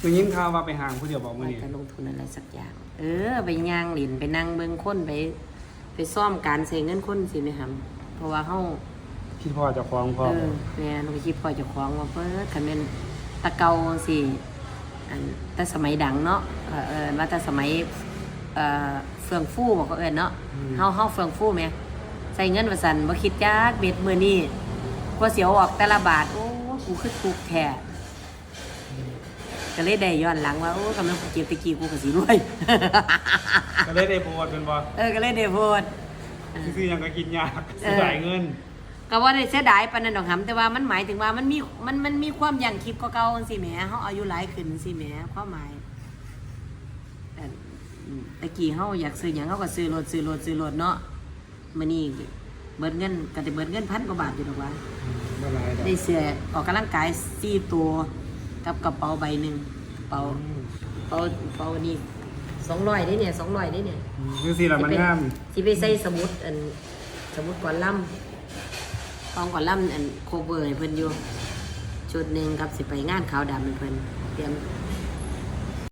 ได้ยินข่าวว่าไปห่างผู้เดียวบอกมื้อว่านี้จะลงทุนอะไรสักอย่าง เออ ไปย่างหลินไปนั่งเบิ่งคนไป ไปซ่อมการใช้เงินคนสิไหมครับเพราะว่าเฮาคิดพ่อเจะคล้าของพ่อเออแม่นไปคิดพอเจะคล้าของว่าเพิ่นคันแม่นตะเกาสิอันแต่สมัยดังเนาะเออเออว่าแต่สมัยเอ่อเฟืองฟูบอกเขาเอิ้นเนาะเฮาเฮาเฟืองฟูแหมใส่เงินว่าซั่นบ่คิดจักเบ็ดมื้อนี้กว่าสิเอาออกแต่ละบาทโอ้กูคือถูกแท้ ก็เลยได้ย้อนหลังว่าโอ้กำลังกูเก็บตะกี้กูก็สิรวย ก็เลยได้โพสต์เป็นบ่เออก็เลยได้โพด ซื้อหยังก็กินยากเออ เสียดายเงิน ก็ว่าได้เสียดายปานนั้นดอกหำแต่ว่ามันหมายถึงว่ามันมีมันมันมีความยั่งคิดกว่าเก่าจังซี่แหมเฮาอายุหลายขึ้นจังซี่แหมความหมายแต่อืมตะกี้เฮาอยากซื้อหยังเฮาก็ซื้อรถซื้อรถซื้อรถเนาะมื้อนี้เบิดเงินก็ได้เบิดเงินพันกว่าบาทอยู่ดอกว่า บ่หลายดอกได้เสื้อออกกำลังกาย4ตัว กับกระเป๋าใบหนึงกระเป๋าอืมกระเป๋ากระเป๋านี่200ได้เนี่ย200ได้เนี่ยคือสิล่ะมันงามสิไปใส่สมุดอันสมุดก่อนล่ำต้องก่อนล่ำอันโคเวอร์ให้เพิ่นอยู่ชุดหนึ่งครับสิไปงานขาวดำให้เพิ่นเตรียม